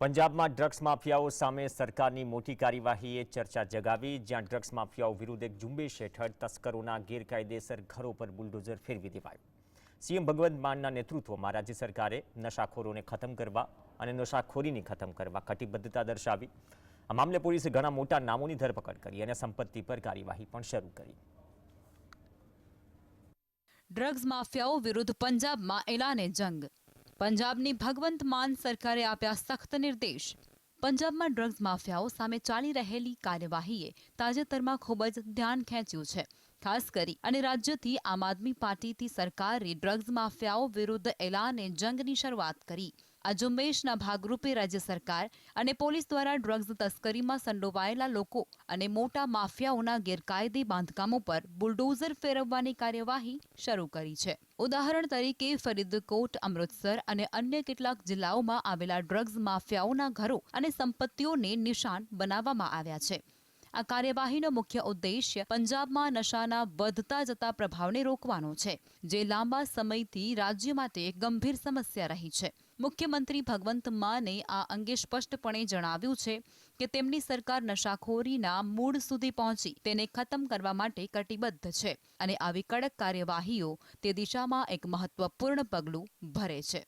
પંજાબમાં ડ્રગ્સ માફિયાઓ સામે સરકારની મોટી કાર્યવાહીએ ચર્ચા જગાવી, જ્યાં ડ્રગ્સ માફિયાઓ વિરુદ્ધ એક ઝુંબેશ હેઠળ તસ્કરોના ગેરકાયદેસર ઘરો પર બુલડોઝર ફેરવી દેવાયું. સીએમ ભગવંત માનના નેતૃત્વમાં રાજ્ય સરકારે નશાખોરોને ખતમ કરવા અને નશાખોરીની ખતમ કરવા કટિબદ્ધતા દર્શાવી. આ મામલે પોલીસે ઘણા મોટા નામોની ધરપકડ કરી અને સંપત્તિ પર કાર્યવાહી પણ શરૂ કરી. ડ્રગ્સ માફિયાઓ વિરુદ્ધ પંજાબમાં એલાને જંગ પંજાબની ભગવંત માન સરકારે આપ્યા સખ્ત નિર્દેશ. પંજાબમાં ડ્રગ્સ માફિયાઓ સામે ચાલી રહેલી કાર્યવાહીએ તાજેતરમાં ખૂબ જ ધ્યાન ખેંચ્યું છે. ખાસ કરી અને રાજ્યથી આમ આદમી પાર્ટીથી સરકારે ડ્રગ્સ માફિયાઓ વિરુદ્ધ એલાને જંગની શરૂઆત કરી. આ ઝુંબેશના ભાગરૂપે રાજ્ય સરકાર અને પોલીસ દ્વારા ડ્રગ્સ તસ્કરીમાં સંડોવાયેલા લોકો અને મોટા માફિયાઓના ગેરકાયદે બાંધકામો પર બુલડોઝર ફેરવવાની કાર્યવાહી શરૂ કરી છે. ઉદાહરણ તરીકે, ફરીદકોટ, અમૃતસર અને અન્ય કેટલાક જિલ્લાઓમાં આવેલા ડ્રગ્સ માફિયાઓના ઘરો અને સંપત્તિઓને નિશાન બનાવવામાં આવ્યા છે. આ કાર્યવાહીનો મુખ્ય ઉદ્દેશ્ય પંજાબમાં નશાના વધતા જતા પ્રભાવને રોકવાનો છે જે લાંબા સમયથી રાજ્ય માટે એક ગંભીર સમસ્યા રહી છે મુખ્યમંત્રી ભગવંત માને આ અંગે સ્પષ્ટપણે જણાવ્યું છે કે તેમની સરકાર નશાખોરીના મૂળ સુધી પહોંચી તેને ખતમ કરવા માટે કટિબદ્ધ છે અને આવી કડક કાર્યવાહીઓ તે દિશામાં એક મહત્વપૂર્ણ પગલું ભરે છે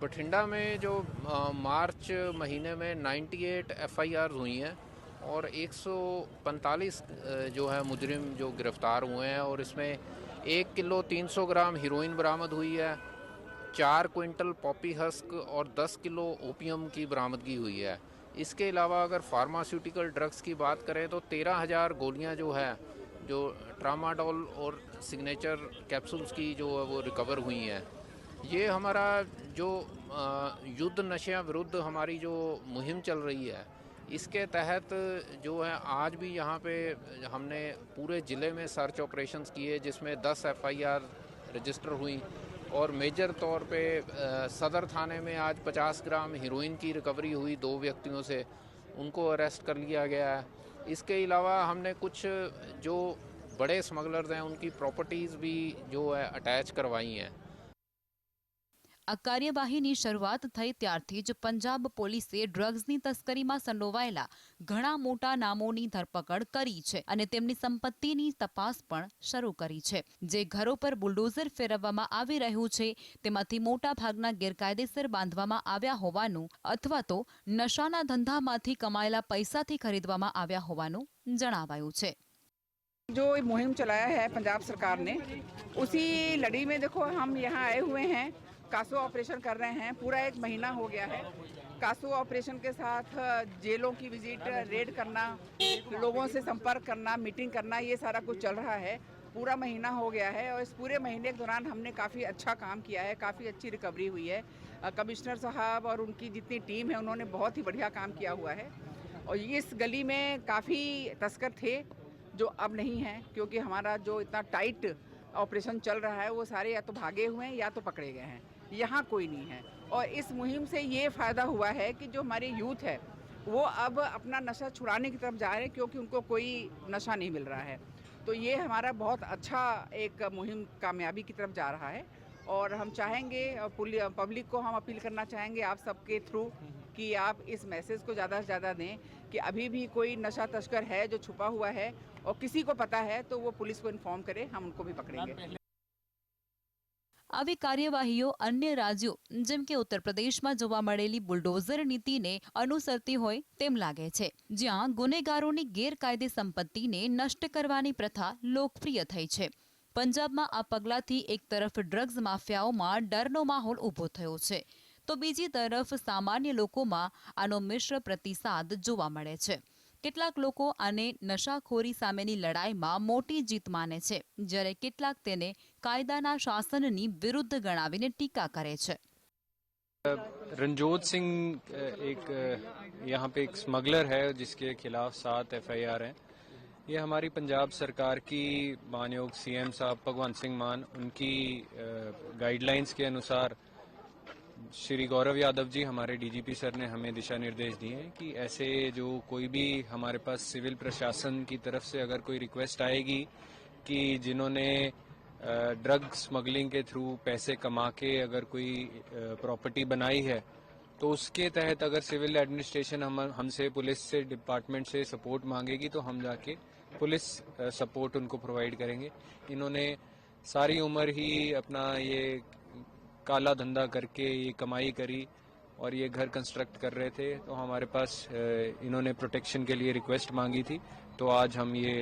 बठिंडा में जो अ, मार्च महीने में 98 एफआईआर हुई हैं और 145 अ, जो है मुजरिम जो गिरफ़्तार हुए हैं और इसमें एक किलो 300 ग्राम हीरोइन बरामद हुई है चार क्विंटल पॉपी हस्क और 10 किलो ओपियम की बरामदगी हुई है। इसके अलावा अगर फार्मास्यूटिकल ड्रग्स की बात करें तो तेरह हज़ार गोलियाँ जो है जो ट्रामाडोल और सिग्नेचर कैप्सूल्स की जो है वो रिकवर हुई हैं। ये हमारा जो युद्ध नशे विरुद्ध हमारी जो मुहिम चल रही है इसके तहत जो है, आज भी यहाँ पे हमने पूरे ज़िले में सर्च ऑपरेशंस किए, जिसमें 10 एफआईआर रजिस्टर हुई और मेजर तौर पे सदर थाने में आज 50 ग्राम हीरोइन की रिकवरी हुई दो व्यक्तियों से। उनको अरेस्ट कर लिया गया है। इसके अलावा हमने कुछ जो बड़े स्मगलर्स हैं, उनकी प्रॉपर्टीज़ भी जो है, अटैच करवाई हैं। આ કાર્યવાહીની શરૂઆત થઈ ત્યારથી જ પંજાબ પોલીસે ડ્રગ્સની તસ્કરીમાં સંડોવાયેલા ઘણા મોટા નામોની ધરપકડ કરી છે અને તેમની સંપત્તિની તપાસ પણ શરૂ કરી છે જે ઘરો પર બુલડોઝર ફેરવવામાં આવી રહ્યું છે તેમાંથી મોટા ભાગના ગેરકાયદેસર બાંધવામાં આવ્યા હોવાનું અથવા તો નશાના ધંધામાંથી કમાયેલા પૈસાથી ખરીદવામાં આવ્યા હોવાનું જણાવાયું છે जो ये मुहिम चलाया है पंजाब सरकार ने उसी लड़ी में देखो हम यहाँ आए हुए हैं कासो ऑपरेशन कर रहे हैं, पूरा एक महीना हो गया है। कासो ऑपरेशन के साथ, जेलों की विज़िट, रेड करना, लोगों से संपर्क करना, मीटिंग करना, ये सारा कुछ चल रहा है। पूरा महीना हो गया है और इस पूरे महीने के दौरान हमने काफ़ी अच्छा काम किया है, काफ़ी अच्छी रिकवरी हुई है। कमिश्नर साहब और उनकी जितनी टीम है, उन्होंने बहुत ही बढ़िया काम किया हुआ है। और इस गली में काफ़ी तस्कर थे, जो अब नहीं है, क्योंकि हमारा जो इतना टाइट ऑपरेशन चल रहा है, वो सारे या तो भागे हुए हैं या तो पकड़े गए हैं। यहाँ कोई नहीं है। और इस मुहिम से ये फ़ायदा हुआ है कि जो हमारे यूथ है, वो अब अपना नशा छुड़ाने की तरफ़ जा रहे हैं क्योंकि उनको कोई नशा नहीं मिल रहा है। तो ये हमारा बहुत अच्छा एक मुहिम कामयाबी की तरफ़ जा रहा है और हम चाहेंगे पब्लिक को हम अपील करना चाहेंगे आप सबके थ्रू कि आप इस मैसेज को ज़्यादा से ज़्यादा दें कि अभी भी कोई नशा तस्कर है जो छुपा हुआ है और किसी को पता है तो वो पुलिस को इन्फॉर्म करे, हम उनको भी पकड़ेंगे। આવી કાર્યવાહીઓ અન્ય રાજ્યો, જેમ કે ઉત્તર પ્રદેશમાં જોવા મળેલી બુલડોઝર નીતિને અનુસરતી હોય તેમ લાગે છે. જ્યાં ગુનેગારોની ગેરકાયદે સંપત્તિને નષ્ટ કરવાની પ્રથા લોકપ્રિય થઈ છે. પંજાબમાં આ પગલાંથી એક તરફ ડ્રગ્સ માફિયાઓમાં ડરનો માહોલ ઊભો થયો છે. તો બીજી તરફ સામાન્ય લોકોમાં આનો મિશ્ર પ્રતિસાદ જોવા મળે છે. કેટલાક લોકો આને નશાખોરી સામેની લડાઈમાં મોટી જીત માને છે જ્યારે કેટલાક તેને કાયદાના શાસનની વિરુદ્ધ ગણાવીને ટીકા કરે છે रंजोत सिंह अ, एक अ, यहाँ पे एक स्मगलर है जिसके खिलाफ सात एफआईआर हैं ये हमारी पंजाब सरकार की मानयोग सीएम साहब भगवंत सिंह मान उनकी गाइडलाइंस के अनुसार श्री गौरव यादव जी, हमारे डीजीपी सर ने हमें दिशा निर्देश दिए हैं कि ऐसे जो कोई भी हमारे पास सिविल प्रशासन की तरफ़ से अगर कोई रिक्वेस्ट आएगी कि जिन्होंने ड्रग स्मगलिंग के थ्रू पैसे कमा के अगर कोई प्रॉपर्टी बनाई है तो उसके तहत अगर सिविल एडमिनिस्ट्रेशन हम, हमसे, पुलिस से डिपार्टमेंट से सपोर्ट मांगेगी तो हम जाके पुलिस सपोर्ट उनको प्रोवाइड करेंगे। इन्होंने सारी उम्र ही अपना ये काला धंधा करके ये कमाई करी और ये घर कंस्ट्रक्ट कर रहे थे तो हमारे पास इन्होंने प्रोटेक्शन के लिए रिक्वेस्ट मांगी थी। तो आज हम ये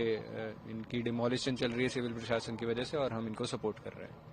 इनकी डिमोलिशन चल रही है सिविल प्रशासन की वजह से और हम इनको सपोर्ट कर रहे हैं।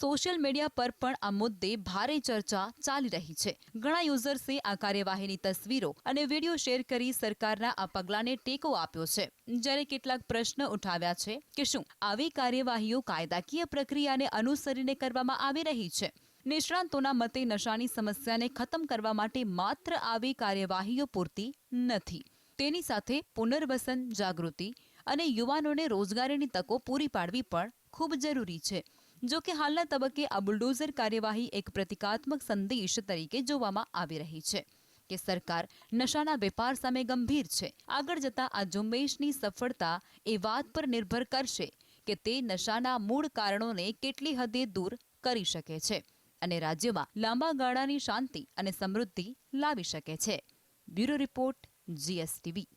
સોશિયલ મીડિયા પર પણ આ મુદ્દે ભારે ચર્ચા ચાલી રહી છે. ઘણા યુઝર્સે આ કાર્યવાહીની તસવીરો અને વીડિયો શેર કરી સરકારના આ પગલાંને ટેકો આપ્યો છે. જ્યારે કેટલાક પ્રશ્ન ઉઠાવ્યા છે કે શું આવી કાર્યવાહીઓ કાયદાકીય પ્રક્રિયાને અનુસરીને કરવામાં આવી રહી છે? નિષ્ણાંતોના મતે નશાની સમસ્યાને ખતમ કરવા માટે માત્ર આવી કાર્યવાહીઓ પૂરતી નથી. તેની સાથે પુનર્વસન જાગૃતિ અને યુવાનોને રોજગારીની તકો પૂરી પાડવી પણ ખૂબ જરૂરી છે. જો કે હાલના તબક્કે આ બુલડોઝર કાર્યવાહી એક પ્રતિકાત્મક સંદેશ તરીકે જોવામાં આવી રહી છે કે સરકાર નશાના વેપાર સામે ગંભીર છે. આગળ જતા આ ઝુંબેશની સફળતા એ વાત પર નિર્ભર કરશે કે તે નશાના મૂળ કારણોને કેટલી હદે દૂર કરી શકે છે અને રાજ્યમાં લાંબા ગાળાની શાંતિ અને સમૃદ્ધિ લાવી શકે છે. Bureau report, GSTV.